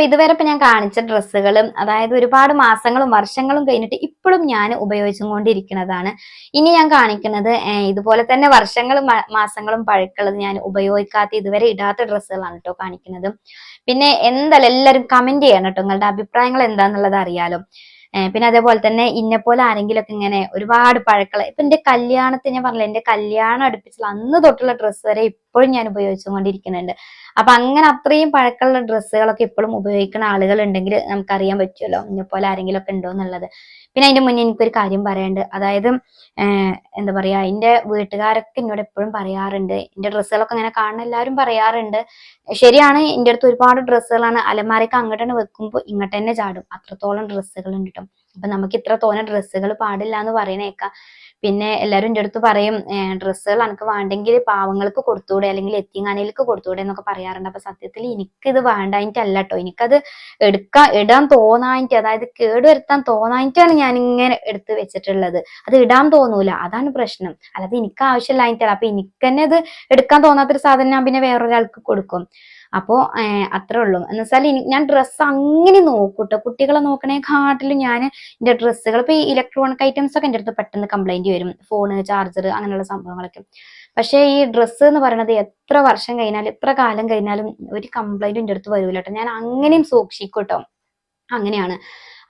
അപ്പൊ ഇതുവരെ ഇപ്പൊ ഞാൻ കാണിച്ച ഡ്രസ്സുകളും അതായത് ഒരുപാട് മാസങ്ങളും വർഷങ്ങളും കഴിഞ്ഞിട്ട് ഇപ്പോഴും ഞാൻ ഉപയോഗിച്ചും കൊണ്ടിരിക്കുന്നതാണ് ഇനി ഞാൻ കാണിക്കുന്നത് ഇതുപോലെ തന്നെ വർഷങ്ങളും മാസങ്ങളും പഴക്കമുള്ളത് ഞാൻ ഉപയോഗിക്കാത്ത ഇതുവരെ ഇടാത്ത ഡ്രസ്സുകളാണ് കേട്ടോ കാണിക്കുന്നത്. പിന്നെ എന്തായാലും എല്ലാവരും കമന്റ് ചെയ്യണം കേട്ടോ. നിങ്ങളുടെ അഭിപ്രായങ്ങൾ എന്താന്നുള്ളത് അറിയാലോ. പിന്നെ അതേപോലെ തന്നെ ഇന്നെ പോലെ ആരെങ്കിലും ഒക്കെ ഇങ്ങനെ ഒരുപാട് പഴക്കള ഇപ്പൊ എന്റെ കല്യാണത്തിന് ഞാൻ പറഞ്ഞില്ല എന്റെ കല്യാണം അടുപ്പിച്ചുള്ള അന്ന് തൊട്ടുള്ള ഡ്രസ്സ് വരെ ഇപ്പോഴും ഞാൻ ഉപയോഗിച്ചുകൊണ്ടിരിക്കുന്നുണ്ട്. അപ്പൊ അങ്ങനെ അത്രയും പഴക്കമുള്ള ഡ്രസ്സുകളൊക്കെ ഇപ്പോഴും ഉപയോഗിക്കുന്ന ആളുകൾ ഉണ്ടെങ്കിൽ നമുക്കറിയാൻ പറ്റുമല്ലോ ഇന്നെപ്പോലെ പോലെ ആരെങ്കിലും ഒക്കെ ഉണ്ടോ എന്നുള്ളത്. പിന്നെ അതിന്റെ മുന്നേ എനിക്കൊരു കാര്യം പറയാനുണ്ട്. അതായത് എന്താ പറയാ എന്റെ വീട്ടുകാരൊക്കെ എന്നോട് എപ്പോഴും പറയാറുണ്ട്. എന്റെ ഡ്രസ്സുകളൊക്കെ അങ്ങനെ കാണുന്ന എല്ലാവരും പറയാറുണ്ട്. ശരിയാണ് എന്റെ അടുത്ത് ഒരുപാട് ഡ്രസ്സുകളാണ് അലമാരയ്ക്ക് അങ്ങോട്ട് തന്നെ വെക്കുമ്പോൾ ഇങ്ങോട്ട് തന്നെ ചാടും. അത്രത്തോളം ഡ്രസ്സുകൾ ഉണ്ട് കേട്ടോ അപ്പൊ നമുക്ക് ഇത്ര തോന്നെ ഡ്രസ്സുകൾ പാടില്ല എന്ന് പറയണേക്കാം. പിന്നെ എല്ലാവരും എന്റെ അടുത്ത് പറയും ഡ്രസ്സുകൾ എനിക്ക് വേണ്ടെങ്കിൽ പാവങ്ങൾക്ക് കൊടുത്തൂടെ അല്ലെങ്കിൽ എത്തിങ്ങാനയിലേക്ക് കൊടുത്തൂടെ എന്നൊക്കെ പറയാറുണ്ട്. അപ്പൊ സത്യത്തിൽ എനിക്കിത് വേണ്ടായിട്ടല്ല കേട്ടോ എനിക്കത് എടുക്കാൻ ഇടാൻ തോന്നായിട്ട് അതായത് കേടുവരുത്താൻ തോന്നായിട്ടാണ് ഞാൻ ഇങ്ങനെ എടുത്ത് വെച്ചിട്ടുള്ളത്. അത് ഇടാൻ തോന്നൂല. അതാണ് പ്രശ്നം. അല്ലാതെ എനിക്ക് ആവശ്യമില്ലായിട്ടല്ല അപ്പൊ എനിക്ക് തന്നെ അത് എടുക്കാൻ തോന്നാത്തൊരു സാധനം ഞാൻ പിന്നെ വേറൊരാൾക്ക് കൊടുക്കും. അപ്പോ അത്രേ ഉള്ളൂ. എന്ന് വെച്ചാൽ ഞാൻ ഡ്രസ്സ് അങ്ങനെ നോക്കൂട്ടോ കുട്ടികളെ നോക്കണേ നോക്കണേക്കാട്ടിലും ഞാൻ എന്റെ ഡ്രസ്സുകൾ ഇപ്പൊ ഈ ഇലക്ട്രോണിക് ഐറ്റംസ് ഒക്കെ എന്റെ അടുത്ത് പെട്ടെന്ന് കംപ്ലൈന്റ് വരും. ഫോണ് ചാർജർ അങ്ങനെയുള്ള സംഭവങ്ങളൊക്കെ. പക്ഷേ ഈ ഡ്രസ്സ് എന്ന് പറയുന്നത് എത്ര വർഷം കഴിഞ്ഞാലും എത്ര കാലം കഴിഞ്ഞാലും ഒരു കംപ്ലൈന്റ് എന്റെ അടുത്ത് വരൂല ഞാൻ അങ്ങനെയും സൂക്ഷിക്കൂട്ടോ കേട്ടോ അങ്ങനെയാണ്.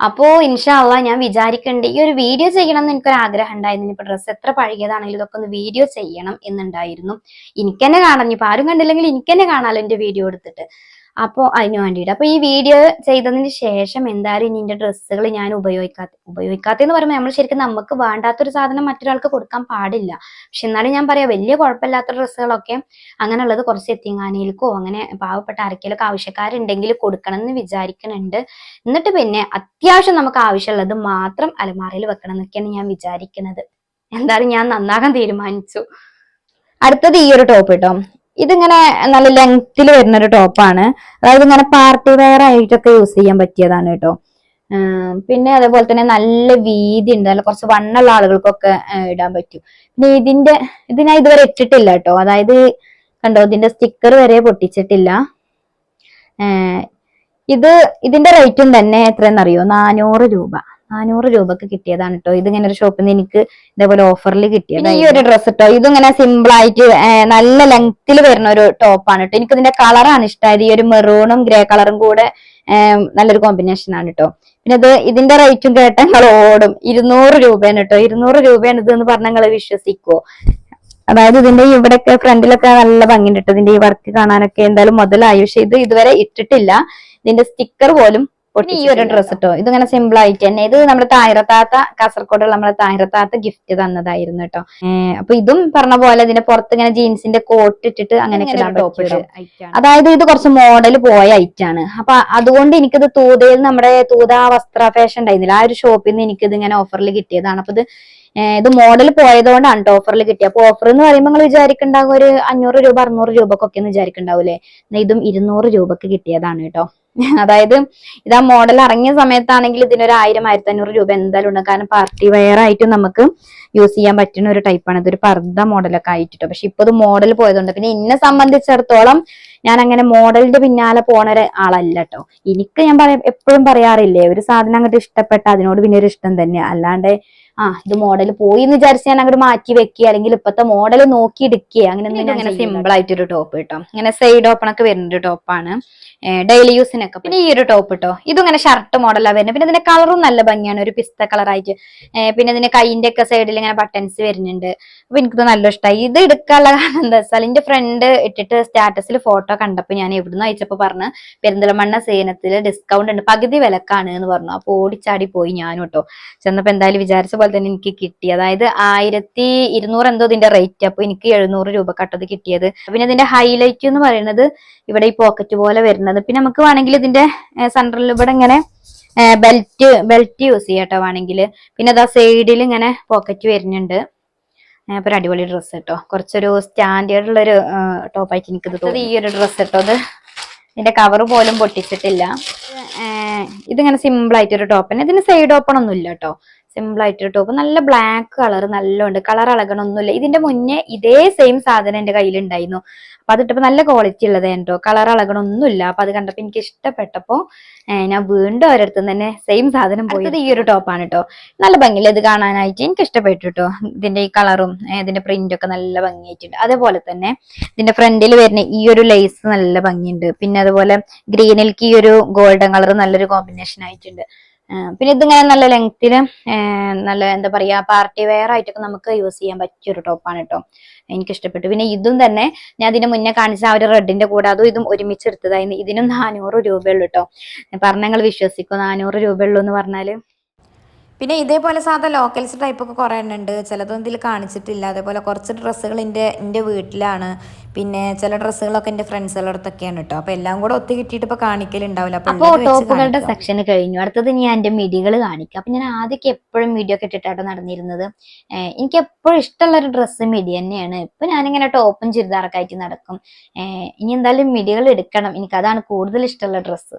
അപ്പോ ഇൻഷാല്ല ഞാൻ വിചാരിക്കേണ്ട ഈ ഒരു വീഡിയോ ചെയ്യണം എന്ന് എനിക്കൊരു ആഗ്രഹം ഉണ്ടായിരുന്നു. ഇപ്പൊ ഡ്രസ്സ് എത്ര പഴകിയതാണെങ്കിലും ഇതൊക്കെ ഒന്ന് വീഡിയോ ചെയ്യണം എന്നുണ്ടായിരുന്നു. എനിക്ക് തന്നെ കാണാം. ഇപ്പൊ ആരും കണ്ടില്ലെങ്കിൽ എനിക്ക് തന്നെ കാണാമല്ലോ എന്റെ വീഡിയോ എടുത്തിട്ട്. അപ്പോ അതിന് വേണ്ടിയിട്ട്. അപ്പൊ ഈ വീഡിയോ ചെയ്തതിന് ശേഷം എന്തായാലും ഇനി എന്റെ ഡ്രസ്സുകൾ ഞാൻ ഉപയോഗിക്കാത്ത എന്ന് പറയുമ്പോൾ നമ്മൾ ശരിക്കും നമുക്ക് വേണ്ടാത്തൊരു സാധനം മറ്റൊരാൾക്ക് കൊടുക്കാൻ പാടില്ല. പക്ഷെ എന്നാലും ഞാൻ പറയാം വലിയ കുഴപ്പമില്ലാത്ത ഡ്രസ്സുകളൊക്കെ അങ്ങനെയുള്ളത് കുറച്ച് എത്തിങ്ങാനയിലേക്കോ അങ്ങനെ പാവപ്പെട്ട ആർക്കെങ്കിലൊക്കെ ആവശ്യക്കാരുണ്ടെങ്കിൽ കൊടുക്കണം എന്ന് വിചാരിക്കുന്നുണ്ട് എന്നിട്ട് പിന്നെ അത്യാവശ്യം നമുക്ക് ആവശ്യമുള്ളത് മാത്രം അലമാറയിൽ വെക്കണം എന്നൊക്കെയാണ് ഞാൻ വിചാരിക്കുന്നത് എന്തായാലും ഞാൻ നന്നാകാൻ തീരുമാനിച്ചു. അടുത്തത് ഈ ഒരു ടോപ്പ് കേട്ടോ ഇതിങ്ങനെ നല്ല ലെങ്ത്തിൽ വരുന്ന ഒരു ടോപ്പാണ് അതായത് ഇങ്ങനെ പാർട്ടി വെയർ ആയിട്ടൊക്കെ യൂസ് ചെയ്യാൻ പറ്റിയതാണ് കേട്ടോ. പിന്നെ അതേപോലെ തന്നെ നല്ല വീതി ഉണ്ട്. നല്ല കുറച്ച് വണ്ണുള്ള ആളുകൾക്കൊക്കെ ഇടാൻ പറ്റും. പിന്നെ ഇതിന്റെ ഇത് ഞാൻ ഇതുവരെ ഇട്ടിട്ടില്ല കേട്ടോ. അതായത് കണ്ടോ ഇതിന്റെ സ്റ്റിക്കർ വരെ പൊട്ടിച്ചിട്ടില്ല. ഇത് ഇതിന്റെ റേറ്റും തന്നെ എത്രയെന്നറിയോ നാനൂറ് രൂപ. നാനൂറ് രൂപക്ക് കിട്ടിയതാണ് കേട്ടോ ഇതിങ്ങനെ ഒരു ഷോപ്പിൽ നിന്ന് എനിക്ക് ഇതേപോലെ ഓഫറിൽ കിട്ടിയത്. ഈ ഒരു ഡ്രസ്സ് കേട്ടോ ഇതിങ്ങനെ സിമ്പിൾ ആയിട്ട് നല്ല ലെങ്ത്തിൽ വരുന്ന ഒരു ടോപ്പാണ് കേട്ടോ എനിക്ക് ഇതിന്റെ കളറാണ് ഇഷ്ടമായത് ഈ ഒരു മെറൂണും ഗ്രേ കളറും കൂടെ നല്ലൊരു കോമ്പിനേഷൻ ആണ് കേട്ടോ പിന്നെ ഇത് ഇതിന്റെ റേറ്റും കേട്ട നിങ്ങൾ ഓടും. ഇരുന്നൂറ് രൂപയാണ് കേട്ടോ ഇരുന്നൂറ് രൂപയാണ് ഇത് എന്ന് പറഞ്ഞാൽ നിങ്ങൾ വിശ്വസിക്കുവോ അതായത് ഇതിന്റെ ഇവിടെയൊക്കെ ഫ്രണ്ടിലൊക്കെ നല്ല ഭംഗിയുണ്ട് കേട്ടോ ഇതിന്റെ ഈ വർക്ക് കാണാനൊക്കെ എന്തായാലും മുതലായി. പക്ഷെ ഇത് ഇതുവരെ ഇട്ടിട്ടില്ല. ഇതിന്റെ സ്റ്റിക്കർ പോലും ഈ ഒരു ഡ്രസ് കേട്ടോ ഇതിങ്ങനെ സിമ്പിൾ ആയിട്ട് തന്നെ. ഇത് നമ്മുടെ തായിരത്താത്ത കാസർഗോഡുള്ള നമ്മുടെ താഴത്താത്ത ഗിഫ്റ്റ് തന്നതായിരുന്നു കേട്ടോ. അപ്പൊ ഇതും പറഞ്ഞ പോലെ ഇതിന്റെ പുറത്ത് ഇങ്ങനെ ജീൻസിന്റെ കോട്ട് ഇട്ടിട്ട് പറ്റിയ അതായത് ഇത് കുറച്ച് മോഡൽ പോയ ഐറ്റാണ് അപ്പൊ അതുകൊണ്ട് എനിക്കിത് തൂതയിൽ നമ്മുടെ തൂത വസ്ത്ര ഫാഷൻ ഉണ്ടായിരുന്നില്ല. ആ ഒരു ഷോപ്പിൽ നിന്ന് എനിക്കിത് ഇങ്ങനെ ഓഫറിൽ കിട്ടിയതാണ്. അപ്പൊ ഇത് ഇത് മോഡൽ പോയതുകൊണ്ടാണ് ഓഫറിൽ കിട്ടിയത് അപ്പൊ ഓഫർ എന്ന് പറയുമ്പോൾ നിങ്ങൾ വിചാരിക്കുണ്ടാകും ഒരു അഞ്ഞൂറ് രൂപ അറുന്നൂറ് രൂപക്കൊക്കെ എന്ന് വിചാരിക്കുണ്ടാവൂലേ ഇതും ഇരുന്നൂറ് രൂപക്ക് കിട്ടിയതാണ് കേട്ടോ. അതായത് ഇത് ആ മോഡൽ ഇറങ്ങിയ സമയത്താണെങ്കിൽ ഇതിനൊരു ആയിരം ആയിരത്തി അഞ്ഞൂറ് രൂപ എന്തായാലും ഉണ്ട്. കാരണം പാർട്ടി വെയർ ആയിട്ട് നമുക്ക് യൂസ് ചെയ്യാൻ പറ്റുന്ന ഒരു ടൈപ്പാണ് ഇതൊരു പർദ്ദ മോഡലൊക്കെ ആയിട്ടോ പക്ഷെ ഇപ്പൊ ഇത് മോഡൽ പോയതുകൊണ്ട് പിന്നെ എന്നെ സംബന്ധിച്ചിടത്തോളം ഞാൻ അങ്ങനെ മോഡലിന്റെ പിന്നാലെ പോണ ഒരു ആളല്ല കേട്ടോ എനിക്ക് ഞാൻ പറയാം എപ്പോഴും പറയാറില്ലേ ഒരു സാധനം അങ്ങോട്ട് ഇഷ്ടപ്പെട്ട അതിനോട് പിന്നെ ഒരു ഇഷ്ടം തന്നെ അല്ലാണ്ട് ആ ഇത് മോഡൽ പോയി എന്ന് വിചാരിച്ച് ഞാൻ അങ്ങോട്ട് മാറ്റി വെക്കുക അല്ലെങ്കിൽ ഇപ്പത്തെ മോഡൽ നോക്കി എടുക്കുക അങ്ങനെ അങ്ങനെ സിമ്പിൾ ആയിട്ടൊരു ടോപ്പ് കേട്ടോ ഇങ്ങനെ സൈഡ് ഓപ്പൺ ഒക്കെ വരുന്ന ഒരു ടോപ്പാണ് ഡെയിലി യൂസിനൊക്കെ പിന്നെ ഈ ഒരു ടോപ്പ് കേട്ടോ ഇതും ഇങ്ങനെ ഷർട്ട് മോഡലാണ് വരുന്നത് പിന്നെ ഇതിന്റെ കളറും നല്ല ഭംഗിയാണ്. ഒരു പിസ്ത കളറായിട്ട് പിന്നെ ഇതിന്റെ കൈയിന്റെ ഒക്കെ സൈഡിൽ ഇങ്ങനെ ബട്ടൺസ് വരുന്നുണ്ട്. അപ്പൊ എനിക്കിത് നല്ല ഇഷ്ടമായി ഇത് എടുക്കാനുള്ള കാരണം എന്താ വെച്ചാൽ എന്റെ ഫ്രണ്ട് ഇട്ടിട്ട് സ്റ്റാറ്റസിൽ ഫോട്ടോ കണ്ടപ്പോ ഞാൻ എവിടുന്ന് അയച്ചപ്പോ പറഞ്ഞ് പെരിന്തലമണ്ണ സേനത്തിൽ ഡിസ്കൗണ്ട് ഉണ്ട്. പകുതി വിലക്കാണ് എന്ന് പറഞ്ഞു. അപ്പൊ ഓടിച്ചാടി പോയി ഞാനും കേട്ടോ ചെന്നപ്പോ എന്തായാലും വിചാരിച്ച പോലെ തന്നെ എനിക്ക് കിട്ടി. അതായത് ആയിരത്തി ഇരുന്നൂറ് എന്തോ ഇതിന്റെ റേറ്റ് അപ്പൊ എനിക്ക് എഴുന്നൂറ് രൂപ കട്ടത് കിട്ടിയത്. പിന്നെ ഇതിന്റെ ഹൈലൈറ്റ് എന്ന് പറയുന്നത് ഇവിടെ ഈ പോക്കറ്റ് പോലെ വരുന്നത് പിന്നെ നമുക്ക് വേണമെങ്കിൽ ഇതിന്റെ സെൻട്രൽ ഇവിടെ ഇങ്ങനെ ബെൽറ്റ് ബെൽറ്റ് യൂസ് ചെയ്യട്ടോ വേണമെങ്കിൽ. പിന്നെ അതാ സൈഡിൽ ഇങ്ങനെ പോക്കറ്റ് വരുന്നുണ്ട്. അപ്പൊ ഒരു അടിപൊളി ഡ്രസ്സ് കേട്ടോ കുറച്ചൊരു സ്റ്റാൻഡേർഡ് ഉള്ള ഒരു ടോപ്പായിട്ട് എനിക്ക് ഇത് തോന്നി ഈ ഒരു ഡ്രസ്സ് കേട്ടോ അത്. ഇതിന്റെ കവർ പോലും പൊട്ടിച്ചിട്ടില്ല. ഇതിങ്ങനെ സിമ്പിൾ ആയിട്ട് ഒരു ടോപ്പ് തന്നെ ഇതിന് സൈഡ് ഓപ്പൺ ഒന്നും ഇല്ല കേട്ടോ സിമ്പിൾ ആയിട്ട് ടോപ്പ് നല്ല ബ്ലാക്ക് കളർ നല്ലോണ്ട്. കളർ ഇളകണമൊന്നുമില്ല ഇതിന്റെ മുന്നേ ഇതേ സെയിം സാധനം എന്റെ കയ്യിലുണ്ടായിരുന്നു. അപ്പൊ അതിട്ടപ്പോ നല്ല ക്വാളിറ്റി ഉള്ളത് കേട്ടോ കളർ ഇളകണമൊന്നുമില്ല അപ്പൊ അത് കണ്ടപ്പോ എനിക്ക് ഇഷ്ടപ്പെട്ടപ്പോ ഞാൻ വീണ്ടും അവരടുത്ത് തന്നെ സെയിം സാധനം പോയത് ഈ ഒരു ടോപ്പാണ് കേട്ടോ നല്ല ഭംഗിയില്ല ഇത് കാണാനായിട്ട്? എനിക്ക് ഇഷ്ടപ്പെട്ടു കേട്ടോ ഇതിന്റെ ഈ കളറും ഇതിന്റെ പ്രിന്റും ഒക്കെ നല്ല ഭംഗിയായിട്ടുണ്ട്. അതേപോലെ തന്നെ ഇതിന്റെ ഫ്രണ്ടിൽ വരുന്ന ഈ ഒരു ലേസ് നല്ല ഭംഗിയുണ്ട്. പിന്നെ അതുപോലെ ഗ്രീനിൽക്ക് ഈ ഒരു ഗോൾഡൻ കളർ നല്ലൊരു കോമ്പിനേഷൻ ആയിട്ടുണ്ട്. പിന്നെ ഇതിങ്ങനെ നല്ല ലെങ്ത്തിന് നല്ല എന്താ പറയാ പാർട്ടി വെയർ ആയിട്ടൊക്കെ നമുക്ക് യൂസ് ചെയ്യാൻ പറ്റിയ ഒരു ടോപ്പാണ് കേട്ടോ എനിക്ക് ഇഷ്ടപ്പെട്ടു പിന്നെ ഇതും തന്നെ ഞാൻ ഇതിന് മുന്നേ കാണിച്ച ആ ഒരു റെഡിന്റെ കൂടെ അതും ഇതും ഒരുമിച്ച് എടുത്തതായിരുന്നു ഇതിനും നാനൂറ് രൂപയുള്ളൂ കേട്ടോ പറഞ്ഞ നിങ്ങൾ വിശ്വസിക്കും. നാനൂറ് രൂപയുള്ളൂ എന്ന് പറഞ്ഞാൽ പിന്നെ ഇതേപോലെ സാധാ ലോക്കൽസ് ടൈപ്പൊക്കെ കുറേ എണ്ണം ഉണ്ട്. ചിലതൊന്നും ഇതിൽ കാണിച്ചിട്ടില്ല. അതേപോലെ കുറച്ച് ഡ്രസ്സുകൾ എന്റെ എന്റെ വീട്ടിലാണ്. പിന്നെ ചില ഡ്രസ്സുകളൊക്കെ എന്റെ ഫ്രണ്ട്സുകളുടെ അടുത്തൊക്കെയാണ് കേട്ടോ അപ്പോൾ എല്ലാം കൂടെ ഒത്തു കിട്ടിയിട്ട് ഇപ്പോൾ കാണിക്കലുണ്ടാവില്ല. അപ്പോൾ അപ്പോ ടോപ്പുകളുടെ സെക്ഷൻ കഴിഞ്ഞു. അടുത്തത് ഞാൻ എന്റെ മിഡികൾ കാണിക്കാം. അപ്പൊ ഞാൻ ആദ്യമൊക്കെ എപ്പോഴും മിഡിയോ ഒക്കെ ഇട്ടിട്ടാണ് നടന്നിരുന്നത്. എനിക്ക് എപ്പോഴും ഇഷ്ടമുള്ള ഒരു ഡ്രസ്സ് മിഡി തന്നെയാണ്. ഇപ്പൊ ഞാനിങ്ങനെ ടോപ്പും ചുരിദാറൊക്കെ ആയിട്ട് നടക്കും. ഇനി എന്തായാലും മിഡികൾ എടുക്കണം. എനിക്ക് അതാണ് കൂടുതൽ ഇഷ്ടമുള്ള ഡ്രസ്സ്